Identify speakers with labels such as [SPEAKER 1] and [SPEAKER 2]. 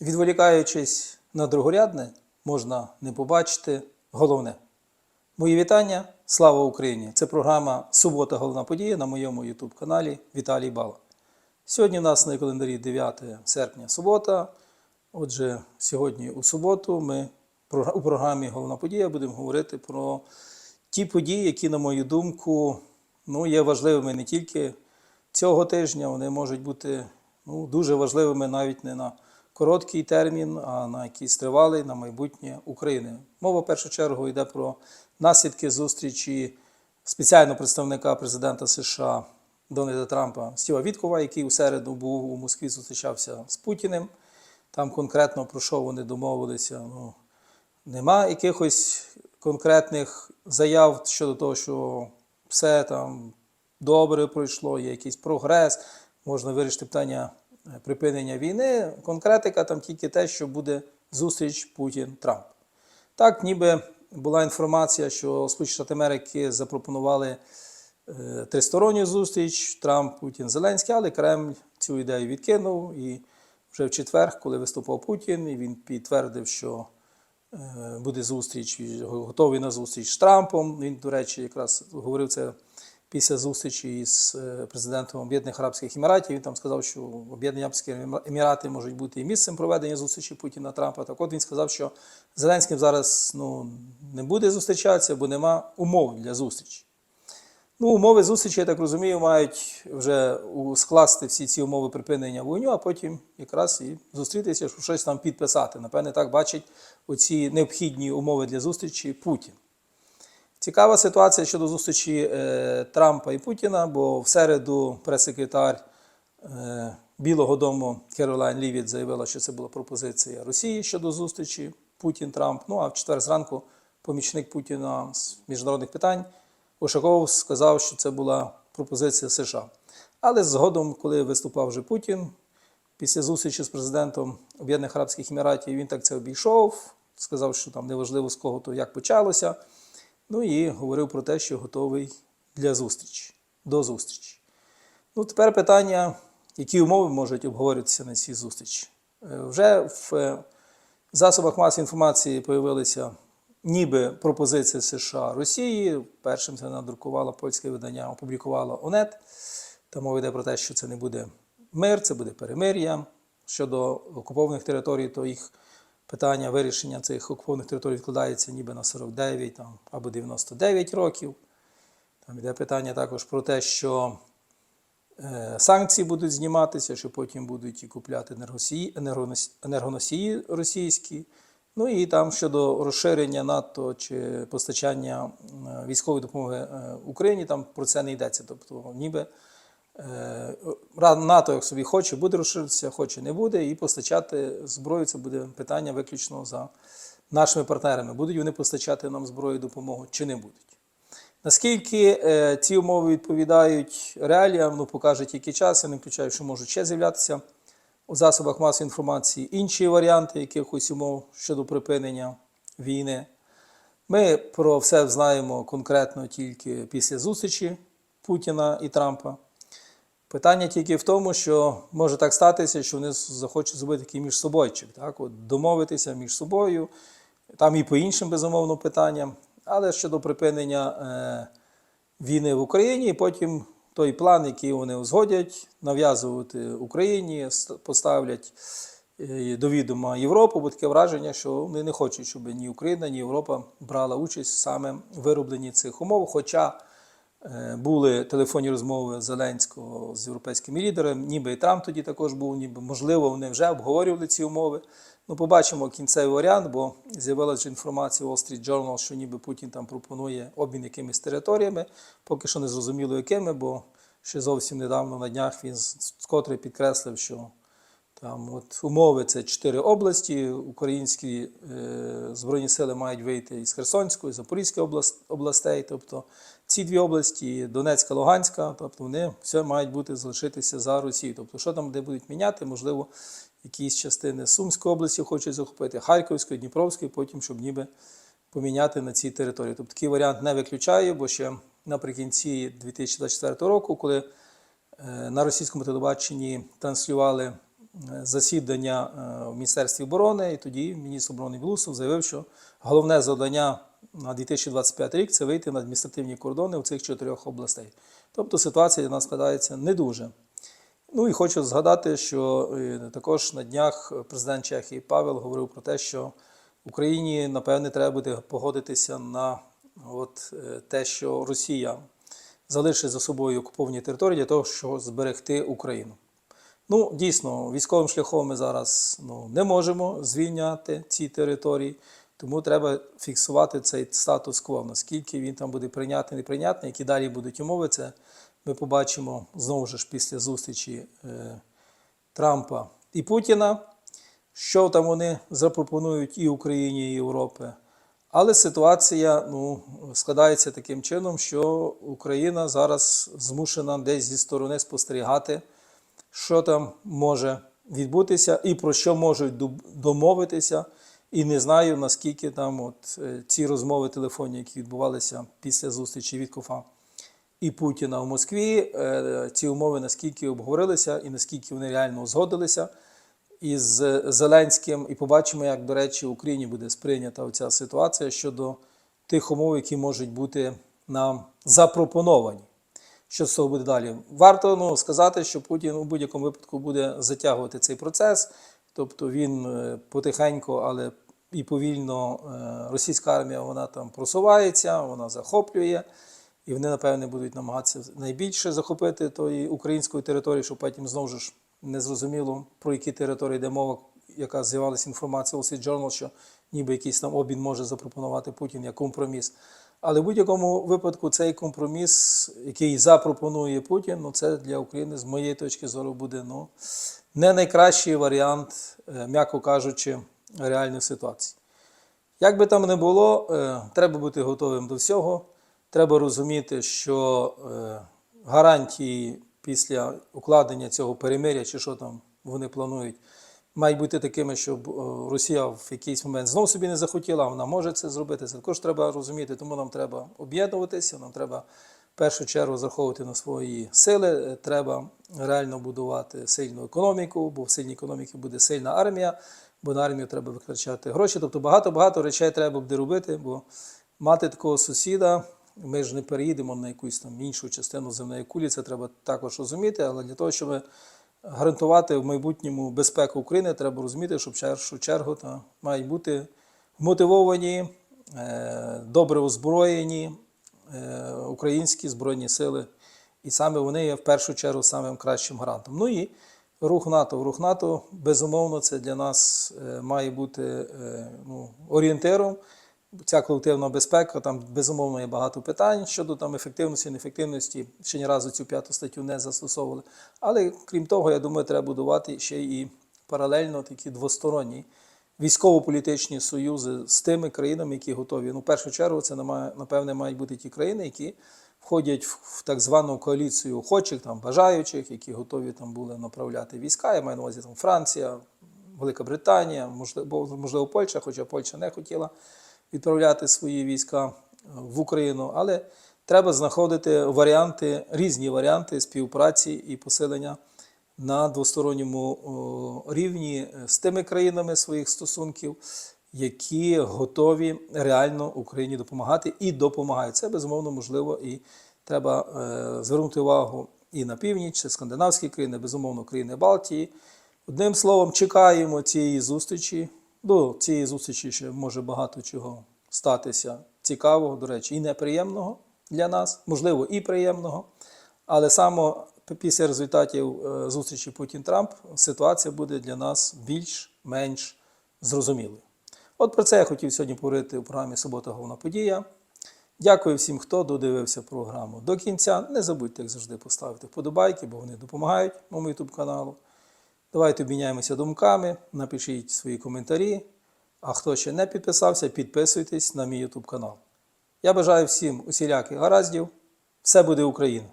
[SPEAKER 1] Відволікаючись на другорядне, можна не побачити головне. Мої вітання, слава Україні! Це програма Субота Головна подія на моєму YouTube каналі Віталій Бала. Сьогодні у нас на календарі 9 серпня субота. Отже, сьогодні у суботу ми у програмі Головна подія будемо говорити про ті події, які, на мою думку, ну, є важливими не тільки цього тижня, вони можуть бути ну, дуже важливими навіть не на короткий термін, а на якийсь тривалий на майбутнє України. Мова в першу чергу йде про наслідки зустрічі спеціального представника президента США Дональда Трампа Стіва Віткова, який у середу був у Москві, зустрічався з Путіним. Там конкретно про що вони домовилися. Ну, нема якихось конкретних заяв щодо того, що все там добре пройшло, є якийсь прогрес, можна вирішити питання припинення війни. Конкретика там тільки те, що буде зустріч Путін-Трамп. Так, ніби була інформація, що Сполучені Штати Америки запропонували е, тристоронню зустріч Трамп, Путін, Зеленський, але Кремль цю ідею відкинув. І вже в четвер, коли виступав Путін, і він підтвердив, що е, буде зустріч, готовий на зустріч з Трампом. Він, до речі, якраз говорив це після зустрічі з е, президентом Об'єднаних Арабських Еміратів. Він там сказав, що Об'єднані Арабські Емірати можуть бути і місцем проведення зустрічі Путіна Трампа. Так от він сказав, що Зеленським зараз ну, не буде зустрічатися, бо нема умов для зустрічі. Ну, умови зустрічі, я так розумію, мають вже скласти всі ці умови припинення вогню, а потім якраз і зустрітися, щоб щось там підписати. Напевне, так бачить оці необхідні умови для зустрічі Путін. Цікава ситуація щодо зустрічі е, Трампа і Путіна, бо в середу прес-секретар е, Білого Дому Керолайн Лівіт заявила, що це була пропозиція Росії щодо зустрічі Путін-Трамп. Ну а в четвер зранку помічник Путіна з міжнародних питань Ушаков сказав, що це була пропозиція США. Але згодом, коли виступав вже Путін, після зустрічі з президентом Об'єднаних Арабських Еміратів, він так це обійшов, сказав, що там неважливо з кого то як почалося. Ну і говорив про те, що готовий для зустрічі, до зустрічі. Ну, тепер питання, які умови можуть обговорюватися на цій зустрічі. Е, Вже в е, засобах масової інформації появилися ніби пропозиції США Росії. Першим це надрукувало польське видання, опублікувало ОНЕТ. Там мова йде про те, що це не буде мир, це буде перемир'я. Щодо окупованих територій, то їх питання вирішення цих окупованих територій відкладається ніби на 49 там, або 99 років. Там йде питання також про те, що е, санкції будуть зніматися, що потім будуть і купляти енергосії, енергонос- енергоносії російські. Ну і там щодо розширення НАТО чи постачання е, військової допомоги е, Україні, там про це не йдеться. Тобто, ніби НАТО, як собі хоче, буде розширитися, хоче не буде, і постачати зброю це буде питання виключно за нашими партнерами. Будуть вони постачати нам зброю допомогу чи не будуть. Наскільки е, ці умови відповідають реаліям, ну покаже тільки час. Я не включаю, що можуть ще з'являтися у засобах масової інформації інші варіанти якихось умов щодо припинення війни. Ми про все знаємо конкретно тільки після зустрічі Путіна і Трампа. Питання тільки в тому, що може так статися, що вони захочуть зробити такий між собойчик, так? От домовитися між собою, там і по іншим, безумовно, питанням. Але щодо припинення е, війни в Україні, і потім той план, який вони узгодять, нав'язувати Україні, поставлять е, до відома Європу, бо таке враження, що вони не хочуть, щоб ні Україна, ні Європа брала участь саме в виробленні цих умов. Хоча були телефонні розмови Зеленського з європейськими лідерами, ніби і Трамп тоді також був, ніби можливо вони вже обговорювали ці умови. Ну, побачимо кінцевий варіант, бо з'явилася інформація Wall Street Journal, що ніби Путін там пропонує обмін якимись територіями, поки що не зрозуміло якими, бо ще зовсім недавно на днях він вкотре підкреслив, що там от умови це чотири області. Українські е, збройні сили мають вийти із Херсонської, Запорізької област, областей. Тобто ці дві області, Донецька, Луганська, тобто вони все мають бути залишитися за Росією. Тобто, що там де будуть міняти, можливо, якісь частини Сумської області хочуть захопити, Харківської, Дніпровської, потім, щоб ніби поміняти на цій території. Тобто такий варіант не виключаю, бо ще наприкінці 2024 року, коли е, на російському телебаченні транслювали засідання е, в Міністерстві оборони, і тоді міністр оборони Білусов заявив, що головне завдання на 2025 рік це вийти на адміністративні кордони у цих чотирьох областей. Тобто ситуація нас складається не дуже. Ну і хочу згадати, що е, також на днях президент Чехії Павел говорив про те, що Україні, напевне, треба буде погодитися на от, е, те, що Росія залишить за собою окуповані території для того, щоб зберегти Україну. Ну, дійсно, військовим шляхом ми зараз ну, не можемо звільняти ці території, тому треба фіксувати цей статус-кво. Наскільки він там буде прийнятний, неприйнятний, які далі будуть умови, це ми побачимо знову ж після зустрічі е, Трампа і Путіна, що там вони запропонують і Україні, і Європі. Але ситуація ну, складається таким чином, що Україна зараз змушена десь зі сторони спостерігати, що там може відбутися і про що можуть домовитися. І не знаю, наскільки там от, е, ці розмови телефонні, які відбувалися після зустрічі Віткофа і Путіна в Москві, е, ці умови наскільки обговорилися і наскільки вони реально узгодилися із Зеленським. І побачимо, як, до речі, в Україні буде сприйнята ця ситуація щодо тих умов, які можуть бути нам запропоновані. Що з того буде далі? Варто ну, сказати, що Путін у будь-якому випадку буде затягувати цей процес, тобто він е, потихеньку, але і повільно е, російська армія вона там просувається, вона захоплює, і вони, напевне, будуть намагатися найбільше захопити тої української території, щоб потім знову ж не зрозуміло, про які території йде мова, яка з'явилася інформація у Wall Journal, що ніби якийсь там обмін може запропонувати Путін як компроміс. Але в будь-якому випадку цей компроміс, який запропонує Путін, ну це для України, з моєї точки зору, буде ну, не найкращий варіант, е, м'яко кажучи, реальної ситуації. Як би там не було, е, треба бути готовим до всього. Треба розуміти, що е, гарантії після укладення цього перемиря, чи що там вони планують, мають бути такими, щоб е, Росія в якийсь момент знов собі не захотіла, вона може це зробити. Це також треба розуміти, тому нам треба об'єднуватися, нам треба в першу чергу зараховувати на свої сили. е, Треба реально будувати сильну економіку, бо в сильній економіці буде сильна армія, бо на армію треба витрачати гроші. Тобто багато-багато речей треба буде робити, бо мати такого сусіда. Ми ж не переїдемо на якусь там іншу частину земної кулі, це треба також розуміти, але для того, щоб гарантувати в майбутньому безпеку України, треба розуміти, що в першу чергу та, мають бути мотивовані, е, добре озброєні е, українські збройні сили. І саме вони є в першу чергу самим кращим гарантом. Ну і рух НАТО. Рух НАТО, безумовно, це для нас е, має бути ну, орієнтиром. Ця колективна безпека, там безумовно є багато питань щодо там ефективності, неефективності. Ще ні разу цю п'яту статтю не застосовували. Але крім того, я думаю, треба будувати ще і паралельно такі двосторонні військово-політичні союзи з тими країнами, які готові. Ну, в першу чергу, це напевне мають бути ті країни, які входять в так звану коаліцію охочих, там бажаючих, які готові там були направляти війська. Я маю на увазі там Франція, Велика Британія, можливо, можливо, Польща, хоча Польща не хотіла відправляти свої війська в Україну, але треба знаходити варіанти, різні варіанти співпраці і посилення на двосторонньому рівні з тими країнами своїх стосунків, які готові реально Україні допомагати і допомагають. Це безумовно можливо і треба е, звернути увагу і на північ, це скандинавські країни, безумовно, країни Балтії. Одним словом, чекаємо цієї зустрічі. До цієї зустрічі ще може багато чого статися цікавого, до речі, і неприємного для нас, можливо, і приємного. Але саме після результатів е, зустрічі Путін-Трамп ситуація буде для нас більш-менш зрозумілою. От про це я хотів сьогодні поговорити у програмі Субота Головна подія. Дякую всім, хто додивився програму до кінця. Не забудьте, як завжди, поставити вподобайки, бо вони допомагають моєму YouTube каналу. Давайте обміняємося думками, напишіть свої коментарі. А хто ще не підписався, підписуйтесь на мій YouTube канал. Я бажаю всім усіляких гараздів. Все буде Україна!